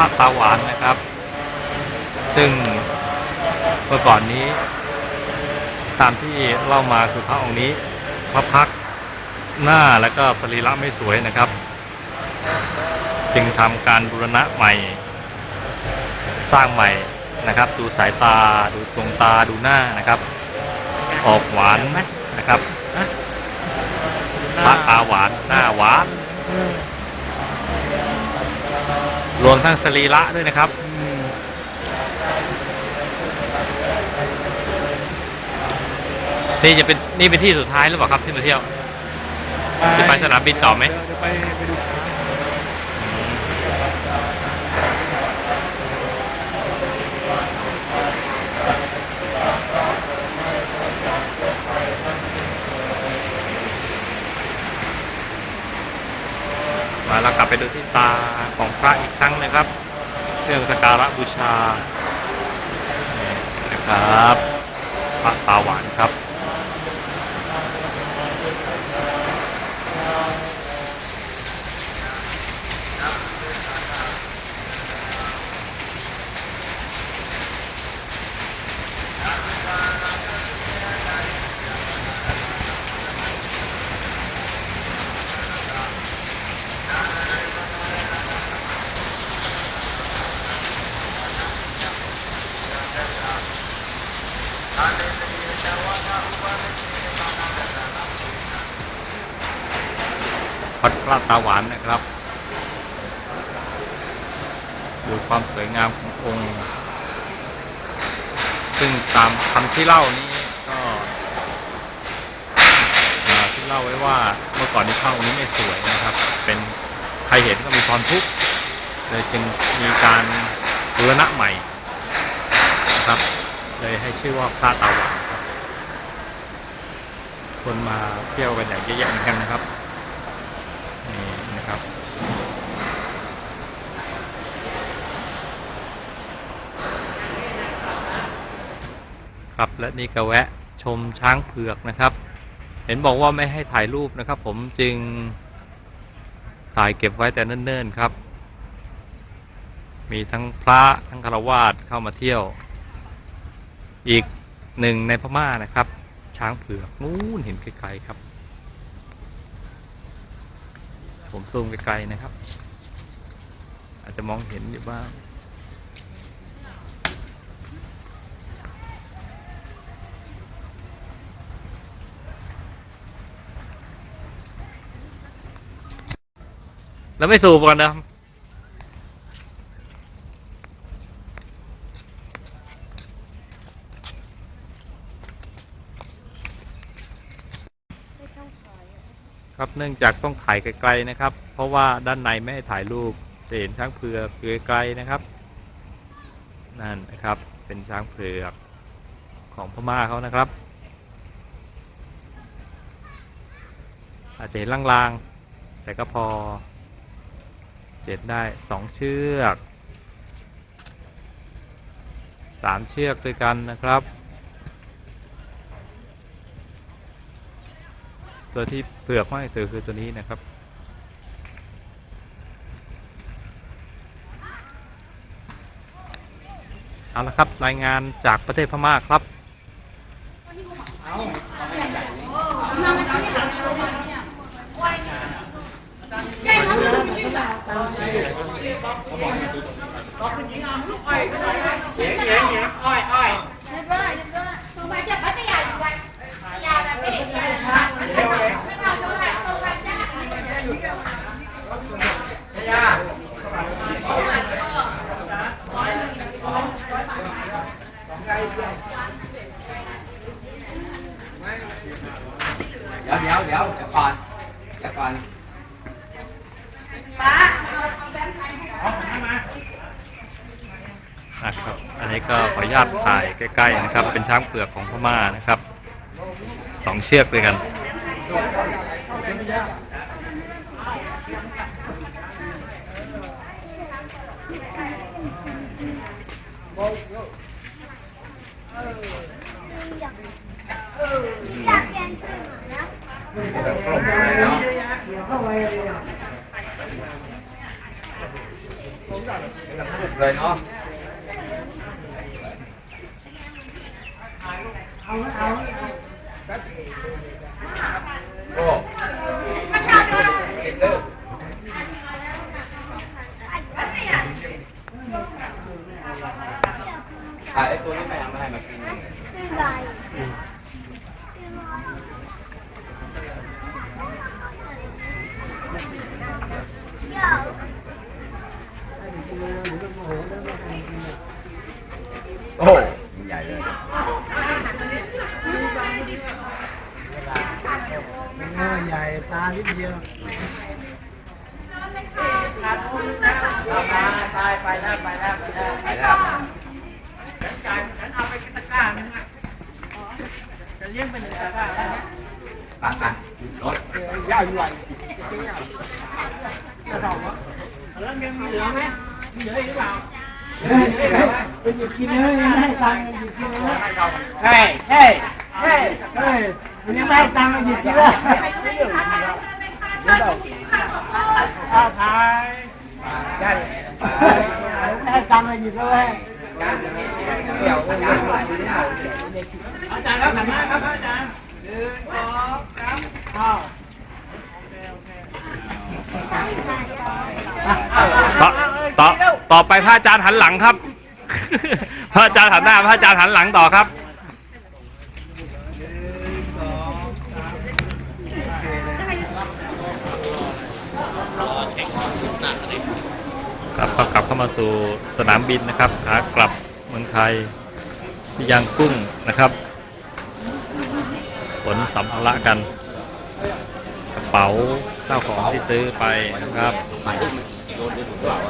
วัดพระตาหวานนะครับ ซึ่งเมื่อก่อนนี้ ตามที่เล่ามาคือพระองค์นี้ พระพักตร์หน้าแล้วก็สรีระไม่สวยนะครับ จึงทำการบูรณะใหม่ สร้างใหม่นะครับ ดูสายตา ดูดวงตาดูหน้านะครับ ออกหวานนะครับพระตาหวานหน้าหวาน รวมทั้งสรีระด้วยนะครับนี่จะเป็นนี่เป็นที่สุดท้ายหรือเปล่าครับที่มาเที่ยว จะไปสนามบินต่อไหมเดี๋ยวไปไปดูช้าง เรากลับไปดูที่ตาของพระอีกครั้งนะครับเรื่องสการะบูชานะครับ พระตาหวานครับ วัดพระตาหวานนะครับ ดูความสวยงามขององค์ ซึ่งตามคำที่เล่านี้ก็อ่าที่เล่าไว้ว่าเมื่อก่อนนี้พระองค์นี้ไม่สวยนะครับ เป็นใครเห็นก็มีความทุกข์เลยจึงมีการบูรณะใหม่นะครับ เลยให้ชื่อว่าพระตาหวานครับคนมาเที่ยวกันอย่างเยอะแยะเหมือนกันนะครับ ครับ ครับและนี่ก็แวะชมช้างเผือกนะครับ เห็นบอกว่าไม่ให้ถ่ายรูปนะครับ ผมจึงถ่ายเก็บไว้แต่เนิ่นๆครับ มีทั้งพระทั้งคารวาสเข้ามาเที่ยว อีกหนึ่งในพม่านะครับ ช้างเผือกนู้นเห็นไกลๆครับ ผมซูมไกลๆนะครับ อาจจะมองเห็นอยู่บ้างแล้วไม่สูบก่อนนะ ครับ เนื่องจากต้องถ่ายไกลๆนะครับ เพราะว่าด้านในไม่ให้ถ่ายรูปจะเห็นช้างเผือกอยู่ไกลๆนะครับ นั่นนะครับ เป็นช้างเผือกของพม่าเขานะครับ อาจจะเห็นลางๆ แต่ก็พอเจ็ดได้สองเชือกสามเชือกด้วยกันนะครับ ตัวที่เปลือกมากที่สุดคือตัวนี้นะครับ เอาละครับ รายงานจากประเทศพม่าครับเดี๋ยวเดี๋ย ดี๋ยวเดี๋ยวก่อนเดี๋ยวก่อนนะครับ อันนี้ก็ขออนุญาตถ่ายใกล้ๆนะครับ เป็นช้างเผือกของพม่านะครับ สองเชือกด้วยกันเลุกเลยเนาะ โอ้ถ่ายไอ้ตัวนี้ไม่เอามาให้มากินยังไง โอ้โหมันใหญ่เลย หน้า ใหญ่ตานิดเดียวไปไปแล้วไปแล้วไปแล้วไปแล้วฉันเอาไปตะกร้านึงอะจะเลี้ยงเป็นตะกร้าแล้วนะอะอะรถยาวใหญ่จะตอบว่าแล้วยังมีเหลือไหมมีเหลืออีกหรือเปล่าไปหยิบกินเลยไม่ให้ตังค์หยิบกินเลยเฮ้ยเฮ้ย เฮ้ยเฮ้ยมันยังไม่ให้ตังค์หยิบกินเลยข้าวขายได้ไม่ให้ตังค์หยิบเละไรเนี่ยอาจารย์ครับหันหน้าครับอาจารย์หนึ่งสองสามอ้าวต่อต่อต่อไปพระอาจารย์หันหลังครับ พระอาจารย์หันหน้า พระอาจารย์หันหลังต่อครับ ครับก็กลับเข้ามาสู่สนามบินนะครับขากลับเมืองไทยยางกุ้งนะครับขนสัมภาระกัน กระเป๋าข้าวของที่ซื้อไปนะครับ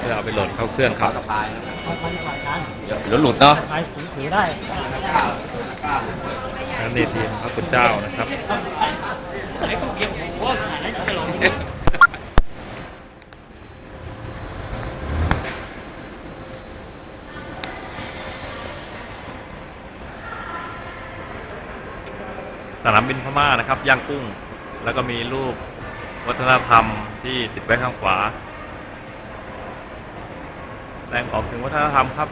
เพื่อเอาไปโหลดเข้าเครื่องครับสะพายนะเดี๋ยวหลุดเนาะถือได้นั่นนี่ทีมพระคุณเจ้านะครับ ไอ้พวกเกี่ยวหัวขาดแล้วจะลง สนามบินพม่านะครับ ย่างกุ้ง แล้วก็มีรูปวัฒนธรรมที่ติดไว้ข้างขวาแรงออกถึงวัฒนธรรมครับ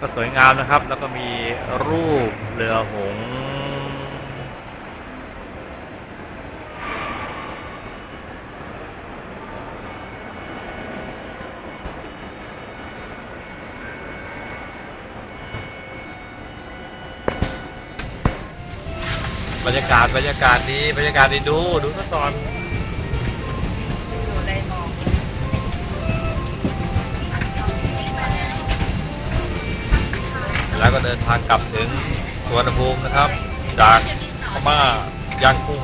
ก็สวยงามนะครับ แล้วก็มีรูปเรือหงส์ บรรยากาศบรรยากาศดีบรรยากาศดีดูดูซะก่อนแล้วก็เดินทางกลับถึงสวนภูมินะครับ จากพม่าย่างกุ้ง